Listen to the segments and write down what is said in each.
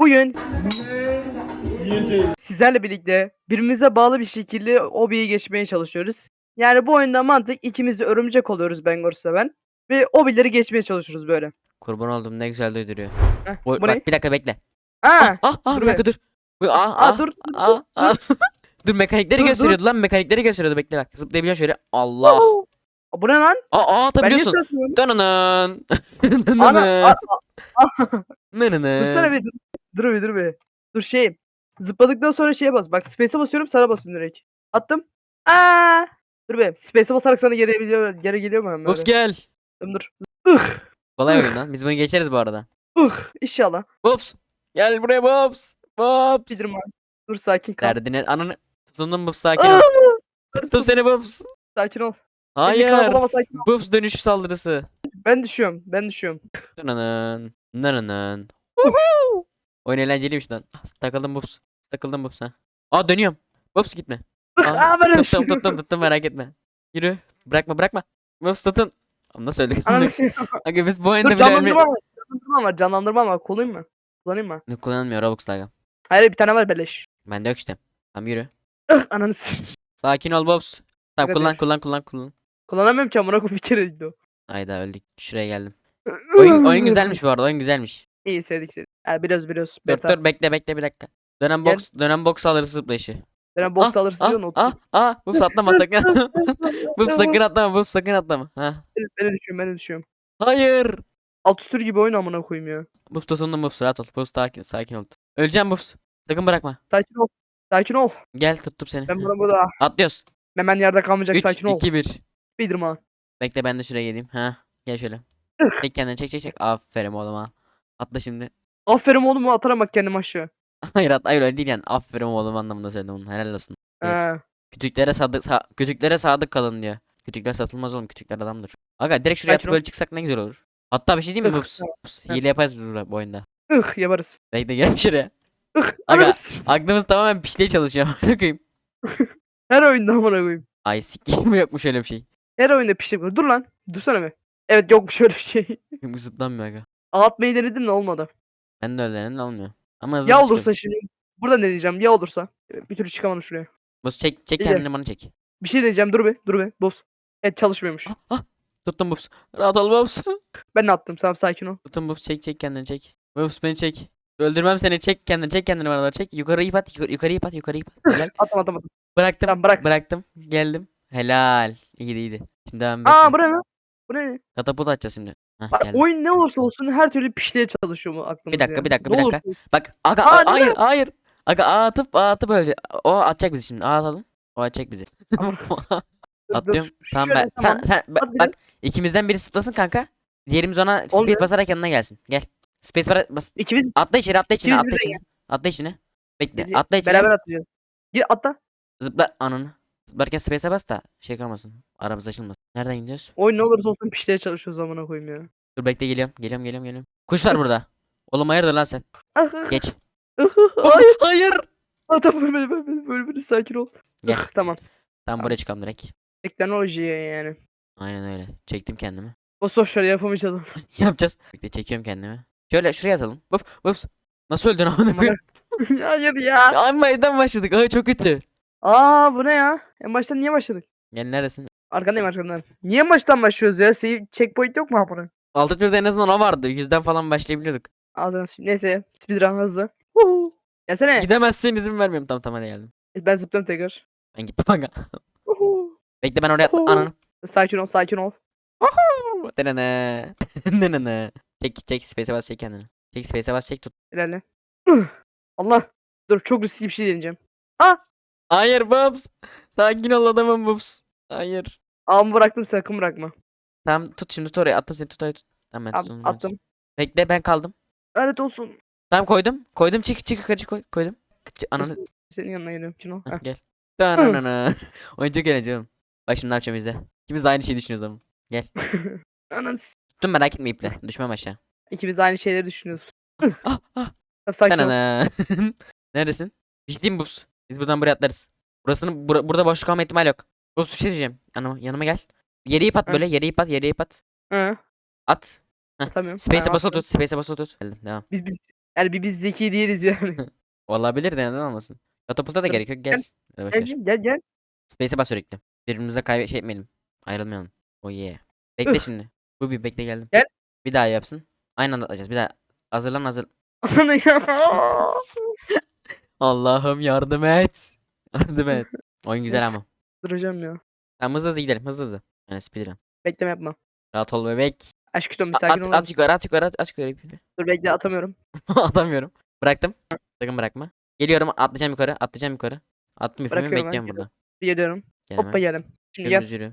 Bugün sizlerle birlikte birbirimize bağlı bir şekilde Obi'yi geçmeye çalışıyoruz. Yani bu oyunda mantık ikimiz de örümcek oluyoruz Bengors'la ben. Ve Obi'leri geçmeye çalışıyoruz böyle. Kurban oldum ne güzel duyduruyor. Heh, Bu, bu ne? bak bir dakika bekle. Ha, Ah ah dur bir dakika dur. Bu, ah, Aa, ah, dur, dur, ah, ah. dur mekanikleri Dur, dur. gösteriyordu lan mekanikleri gösteriyordu bekle bak. Zıplayabiliyorsun şöyle. Allah. Oo. Bu ne lan? Aa, aa atabiliyorsun. sırasıyorum? Dananan. Ana, Nınını. dursana bir dur. Dur bir dur bir. Dur şey. Zıpladıktan sonra şeye bas. Bak space'e basıyorum sana basıyorum direkt. Attım. Aa! Dur be. Space'e basarak sana geri geliyor, geri geliyor mu hemen böyle? gel. Dur, Dur. Ih, Kolay oyun lan. Biz bunu geçeriz bu arada. ih. İnşallah. Bops. Gel buraya. Bops. Bilirim abi. Dur sakin kal. Derdine ananı. Tutundum Bops sakin ol. Tuttum seni Bops. Sakin ol. Hayır. Bops dönüşü saldırısı. Ben düşüyorum. Ben düşüyorum. Nananın. Nananın. Oyun eğlenceliymiş lan. Ah, Takıldım Bops. Takıldım Bops ha. Aa dönüyorum. Bops gitme. Aa, Aa ben tuttum tuttum tuttum merak etme. Yürü. Bırakma bırakma. Bops tutun. Oğlum Nasıl öldük? Aga biz bu oyunda Dur bile ölme... canlandırma var. Canlandırma var. Canlandırma var. Kullanayım mı? Kullanayım mı? Ne kullanılmıyor Robux'la aga. Hayır bir tane var beleş. Bende yok işte. Tamam yürü. Ih, Ananı s- Sakin ol Bobs. Tamam Aga kullan dur. kullan kullan kullan. Kullanamıyorum ki amına koyayım bir kere gitti o. Ayda öldük. Şuraya geldim. Oyun, oyun güzelmiş bu arada. Oyun güzelmiş. İyi sevdik sevdik. Yani biraz biraz. Dur dur bekle bekle bir dakika. Dönem Gel. box dönem box alırız zıplayışı. Ben boks alırsın Ah diyorsun. ah otur. ah. Bobs atlama sakın. Bobs sakın atlama. Bobs sakın atlama. Ha. Ben, ben de düşüyorum ben de düşüyorum. Hayır. Alt üstür gibi oyun amına koyayım ya. Bobs tutundum Bobs rahat ol. Bobs sakin, sakin ol. Öleceğim Bobs. Sakın bırakma. Sakin ol. Sakin ol. Gel tuttum seni. Ben buna burada. Atlıyoruz. Hemen yerde kalmayacak 3 sakin ol. 2 1. Bildirim ha. Bekle ben de şuraya geleyim. Ha. Gel şöyle. Çek kendini çek çek çek. Aferin oğlum ha. Atla şimdi. Aferin oğlum ataram bak kendim aşağı. Hayır at hayır öyle değil yani. Aferin oğlum anlamında söyledim onu. Helal olsun. Evet. Ha. Kütüklere sadık sa kütüklere sadık kalın diyor. Kütükler satılmaz oğlum. Kütükler adamdır. Aga direkt şuraya Sakin atıp böyle çıksak ne güzel olur. Hatta bir şey diyeyim mi Ih. Bups, Heh. Hile yaparız biz bu oyunda. Ih yaparız. Bekle gel şuraya. Aga. Aklımız tamamen pişliğe çalışıyor. Amına koyayım. Her oyunda amına koyayım. Ay sikeyim yokmuş öyle bir şey. Her oyunda pişik var. Dur lan. Dursana bir. Evet yokmuş öyle bir şey. Zıplanmıyor aga. Atmayı denedim de olmadı. Ben de öyle denedim, olmuyor. Ama hızlı Ya olursa şimdi. Burada ne diyeceğim? Ya olursa. Bir türlü çıkamadım şuraya. Bus çek çek İyi. kendini bana çek. Bir şey diyeceğim. Dur be. Dur be. Boss. Evet çalışmıyormuş. Ah, ah. Tuttum Bups. Rahat ol Bups. Ben ne attım? Tamam sakin ol. Tuttum Bups çek çek kendini çek. Bups beni çek. Öldürmem seni çek kendini çek kendini bana doğru çek. Yukarı ip at yukarı, yukarı ip at yukarı ip at. Helal. Attım attım attım. Bıraktım. Tamam bırak. Bıraktım. Geldim. Helal. İyiydi iyiydi. Şimdi ben Aa bu ne lan? Bu ne? Katapult atacağız şimdi. Bak, geldim. oyun ne olursa olsun her türlü pişliğe çalışıyor mu aklımız dakika, ya. bir dakika, bir dakika. Bak aga Aa, a- ne hayır hayır. Aga A atıp A atıp öyle. O atacak bizi şimdi. A atalım. O atacak bizi. Atlıyorum. Tamam ben. Sen sen ba- At bir bak ikimizden biri zıplasın kanka. Diğerimiz ona speed Olmuyor. basarak yanına gelsin. Gel. Space bara- bas. İkimiz Atla içeri atla içine İkimiz atla birden içine. Atla içine. Bekle. Bizi Atla içine. beraber atacağız. Gir atla. Zıpla ananı. Zıplarken space'e bas da şey kalmasın. Aramız açılmasın. Nereden gidiyoruz? Oyun ne olursa olsun pişliğe çalışıyor zamana koyayım ya. Dur bekle geliyorum. Geliyorum geliyorum geliyorum. Kuş var burada. Oğlum hayırdır lan sen? Geç. Hayır. Hayır. Adam böyle böyle böyle böyle sakin ol. Gel. Tamam. Tamam buraya çıkalım direkt. Teknoloji yani. Aynen öyle. Çektim kendimi. O sosyal yapamayacağım. Yapacağız. Bekle çekiyorum kendimi. Şöyle şuraya atalım. Hop hop. Nasıl öldün amına koyayım? Hayır ya. Baştan başladık. Ay çok kötü. Aa bu ne ya? En baştan niye başladık? Gel neredesin? Arkandayım arkandan. Niye baştan başlıyoruz ya? Save checkpoint yok mu ha bunun? Altı türde en azından o vardı. Yüzden falan başlayabiliyorduk. Ağzına Neyse. Speedrun hızlı. Huhu. Gelsene. Gidemezsin izin vermiyorum. Tamam tamam hadi geldim. Ben zıplıyorum tekrar. Ben gittim. Huhu. Bekle ben oraya. Ananı. Sakin ol sakin ol. Denene. Denene. Çek çek space'e bas çek kendini. Çek space'e bas çek tut. İlerle. Allah. Dur çok riskli bir şey deneyeceğim. Hayır Bobs. Sakin ol adamım Bobs. Hayır. Ağımı bıraktım sakın bırakma. Tamam tut şimdi tut oraya. Attım seni tut oraya tut. Tamam ben tuttum. ben attım. tuttum. Bekle ben kaldım. Lanet olsun. Tamam koydum. Koydum çık çık yukarı çık koy. Koydum. Çık, ananı. Senin yanına geliyorum. Cino. Heh, Heh. gel. Dananana. Oyun çok eğlenceli oğlum. Bak şimdi ne yapacağım izle. İkimiz de aynı şeyi düşünüyoruz ama. Ananı s- Tuttum merak etme iple. Düşmem aşağı. İkimiz aynı şeyleri düşünüyoruz. Ah ah. Tamam, sakin ol. Danana. Neredesin? Ciddiyim Bus. Biz buradan buraya atlarız. Burasının bura- burada boşluk kalma ihtimali yok. Bus bir şey diyeceğim. Yanıma, yanıma gel. Yere ip at Hı. böyle. Yere ip at. Yere ip at. Hı. At. Tamam. Space'e basılı tut. Space'e basılı tut. Geldim devam. Biz biz Yani bir biz zeki değiliz yani. Olabilir de neden olmasın. Katapulta da gerek yok gel. Boş gel gel gel. gel. Space'e bas sürekli. Birbirimize kaybe şey etmeyelim. Ayrılmayalım. Oh yeah. Bekle Üf. şimdi. Bu bir bekle geldim. Gel. Bir daha yapsın. Aynı anda atlayacağız. Bir daha. Hazırlan hazır. Ana ya. Allah'ım yardım et. Yardım et. Oyun güzel ama. Duracağım ya. Tamam hızlı hızlı gidelim hızlı hızlı. Yani speedrun. Bekleme yapma. Rahat ol bebek. Aşk tutum bir A- sakin At, ol. at yukarı at yukarı at, at yukarı. Dur bekle atamıyorum. Atamıyorum. Bıraktım. Sakın bırakma. Geliyorum atlayacağım yukarı atlayacağım yukarı. Attım ipimi Bırakıyorum ben, bekliyorum burada. Bir geliyorum. Gel Hoppa hemen. geldim. Şimdi gel. Dümdüz yürü.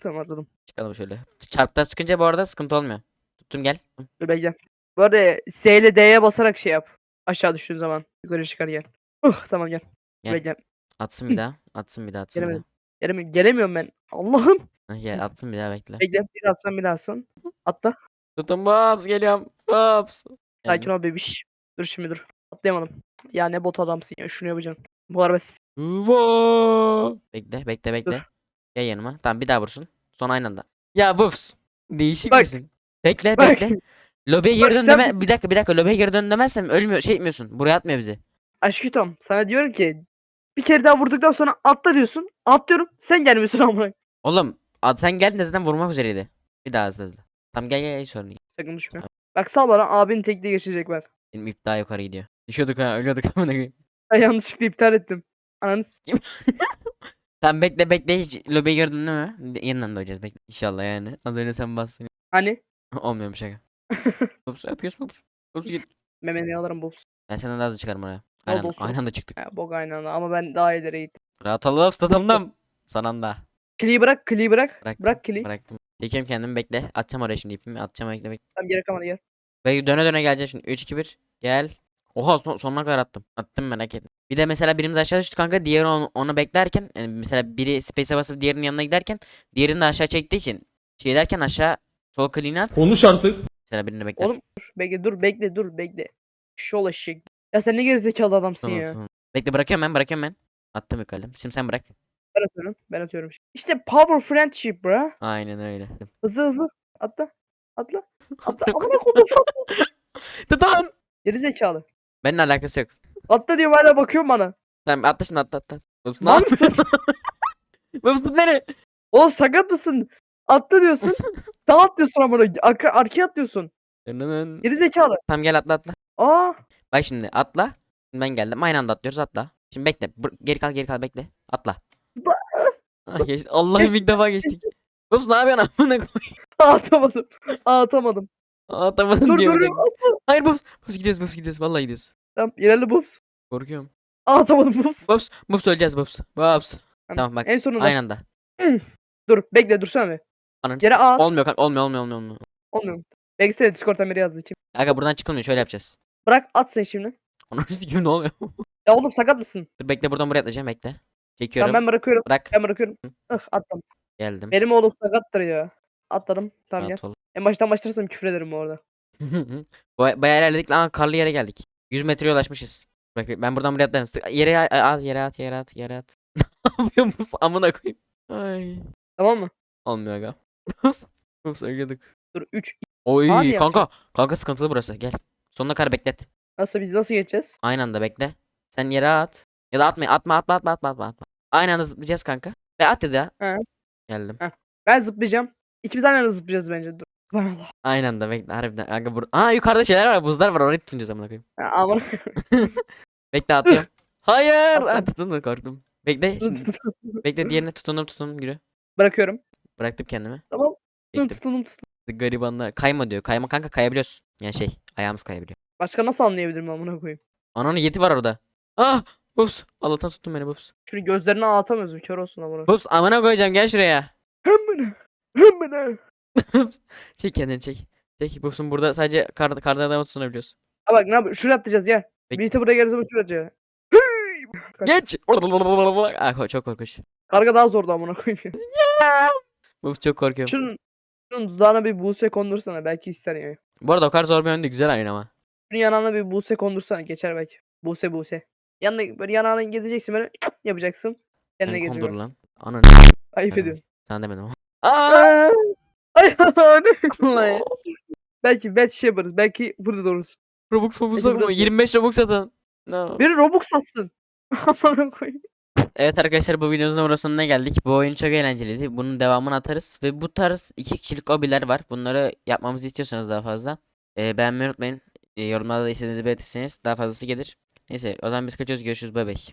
Tamam atladım. Çıkalım şöyle. Çarpta çıkınca bu arada sıkıntı olmuyor. Tuttum gel. Dur bekle. Bu arada S ile D'ye basarak şey yap. Aşağı düştüğün zaman. Yukarı çıkar gel. Uh, tamam gel. Gel. Bekle. Atsın bir daha. Atsın bir daha atsın bir daha. Gelemedim. Gelemiyorum, gelemiyorum ben. Allah'ım. Gel atsın bir daha bekle. Bekle. Bir atsın bir atsın. Atla. Tutun Babs geliyorum. Babs. Sakin ol bebiş. Dur şimdi dur. Atlayamadım. Ya ne bot adamsın ya. Şunu yapacaksın. Bu araba. Vaa! Bekle bekle bekle. Dur. Gel yanıma. Tamam bir daha vursun. Son aynı anda. Ya Babs. Değişik Bak. misin? Bekle Bak. bekle. Lobiye geri dön sen- deme. Bir dakika bir dakika. Lobiye geri dön demezsem ölmüyor. Şey etmiyorsun. Buraya atmıyor bizi. Aşkım sana diyorum ki bir kere daha vurduktan sonra atla diyorsun. Atlıyorum. Sen gelmiyorsun amına. Oğlum ad sen geldin zaten vurmak üzereydi. Bir daha hızlı hızlı. Tamam gel gel gel sorun değil. Sakın düşme. Bak sal bana abinin tekliği geçecek bak. Benim ip daha yukarı gidiyor. Düşüyorduk ha ölüyorduk amına koyayım. Ben yanlışlıkla iptal ettim. Ananı s- Tamam bekle bekle hiç lobiye geri dön deme. Yeniden döneceğiz bekle. İnşallah yani. Az önce sen bastın. Hani? Olmuyormuş şaka. Ups yapıyorsun ups. Ups git. Memeni alırım bu. Ben senden daha hızlı çıkarım oraya. Ne Aynen, olsun. aynı anda çıktık. Ya bok aynı anda ama ben daha ileri gittim. Rahat ol ups tutamdım. Son anda. Kliği bırak, kliği bırak. Bıraktım. Bırak kliği. Bıraktım. Çekiyorum kendimi bekle. Atacağım oraya şimdi ipimi. Atacağım bekle bekle. Tamam geri kamera gel. Ve döne döne geleceğim şimdi. 3 2 1. Gel. Oha son, sonuna kadar attım. Attım merak etme. Bir de mesela birimiz aşağı düştü kanka. Diğeri onu, onu beklerken yani mesela biri space'e basıp diğerinin yanına giderken diğerini de aşağı çektiği için şey derken aşağı sol kliğini at. Konuş artık. Mesela birini bekler. Oğlum dur, bekle dur, bekle dur, bekle. Şol eşek. Ya sen ne gerizekalı adamsın Tamam, ya. tamam. Bekle bırakıyorum ben bırakıyorum ben. Attım yukarıdan. Şimdi sen bırak. Ben atıyorum, ben atıyorum. İşte power friendship bro. Aynen öyle. Hızlı hızlı. Atla. Atla. Atla. Amına kodum. Tamam. Gerizekalı. Benimle alakası yok. Atla diyorum hala bakıyorum bana. Tamam atla şimdi atla atla. Ups ne Lan yapıyorsun? Tut beni. Oğlum sakat mısın? Atla diyorsun. Sen atlıyorsun amına. Arka, arkaya atlıyorsun. Dınının. Gerizekalı. Tamam gel atla atla. Aa. Bak şimdi atla. Şimdi ben geldim. Aynı anda atlıyoruz atla. Şimdi bekle. Bır- geri kal geri kal bekle. Atla. Ah, geç- Allah'ım ilk defa geçtik. Ups ne yapıyorsun amına koy. Atamadım. Atamadım. Atamadım Dur diyor dur dur. Hayır Ups. Ups gidiyoruz Ups gidiyoruz. Vallahi gidiyoruz. Tamam ilerle bups. Korkuyorum. Atamadım bups. Ups. Ups öleceğiz Ups. Ups. Tamam bak. En sonunda. Aynı anda. Dur bekle dursana bir. Ananı Yere at. Olmuyor kanka. Olmuyor olmuyor olmuyor. olmuyor. Olmuyor. Beklesene Discord'dan biri yazdı kim. Kanka buradan çıkılmıyor. Şöyle yapacağız. Bırak at sen şimdi. Onun gibi ne oluyor? Ya oğlum sakat mısın? Dur bekle buradan buraya atlayacağım bekle. Çekiyorum. Tamam ben bırakıyorum. Bırak. Ben bırakıyorum. Ih attım. Geldim. Benim oğlum sakattır ya. Atladım. Tamam gel. Rahat ol. En baştan başlarsam küfür ederim bu arada. Baya bayağı ilerledik lan karlı yere geldik. 100 metreye ulaşmışız. Bak ben buradan buraya atlarım. Sık- Yere a- at yere at yere at yere at. ne yapıyorsun amına koyayım. Ay. Tamam mı? Olmuyor aga. Ups ölüyorduk. Dur 3. Oy Abi kanka. Kanka sıkıntılı burası gel. Sonuna kadar beklet. Nasıl biz nasıl geçeceğiz? Aynı anda bekle. Sen yere at. Ya da atma atma atma atma atma atma. atma. Aynı anda zıplayacağız kanka. Ve at dedi ha. He. Geldim. Ben zıplayacağım. İkimiz aynı anda zıplayacağız bence. Dur. Allah. Aynı anda bekle. Harbiden. Kanka bur Aa yukarıda şeyler var. Buzlar var. Orayı tutunacağız amına koyayım. Ya, aman. Bekle atıyorum. Hayır. Attım. Aa, tutundum korktum. Bekle. Şimdi, bekle diğerine tutundum tutundum yürü. Bırakıyorum. Bıraktım kendimi. Tamam. Dur Çektim. tutundum tutundum. Garibanlar. Kayma diyor. Kayma kanka kayabiliyoruz. Yani şey ayağımız kayabiliyor. Başka nasıl anlayabilirim amına koyayım? Ananın yeti var orada. Ah! Ups. Allah'tan tuttun beni ups. Şunu gözlerini ağlatamıyoruz. Kör olsun amına. Ups amına koyacağım gel şuraya. Hemmine. Hemmine. Çek kendini çek. Çek. Ups'un burada sadece kar, kardan adamı tutunabiliyoruz. Ha bak ne yapıyoruz? Şuraya atlayacağız gel. Bek- Birlikte buraya gelirse şuraya atlayacağız. Kaç. Geç. Ah, çok korkunç. Karga daha zordu amına koyayım. Ups çok korkuyorum. Şunun, şunun dudağına bir buse kondursana belki ister yani. Bu arada o kadar zor bir oyun değil. Güzel oyun ama. Şunun yanağına bir buse kondursana geçer belki. Buse buse. Yanına böyle yanağına gideceksin böyle yapacaksın. Kendine geçiyor. kondur lan. Ananı. Ayıp Aynen. ediyorum. Sana demedim ama. Aa! Ay? Vallahi. belki şey yaparız. Belki burada dururuz. Robux Robux Hadi sokma. bakalım. 25 Robux satın. No. Biri Robux satsın. Amına koyayım. Evet arkadaşlar bu videomuzun sonuna geldik. Bu oyun çok eğlenceliydi. Bunun devamını atarız. Ve bu tarz iki kişilik hobiler var. Bunları yapmamızı istiyorsanız daha fazla. E, beğenmeyi unutmayın. E, yorumlarda da istediğinizi belirtirseniz daha fazlası gelir. Neyse o zaman biz kaçıyoruz. Görüşürüz. Bay.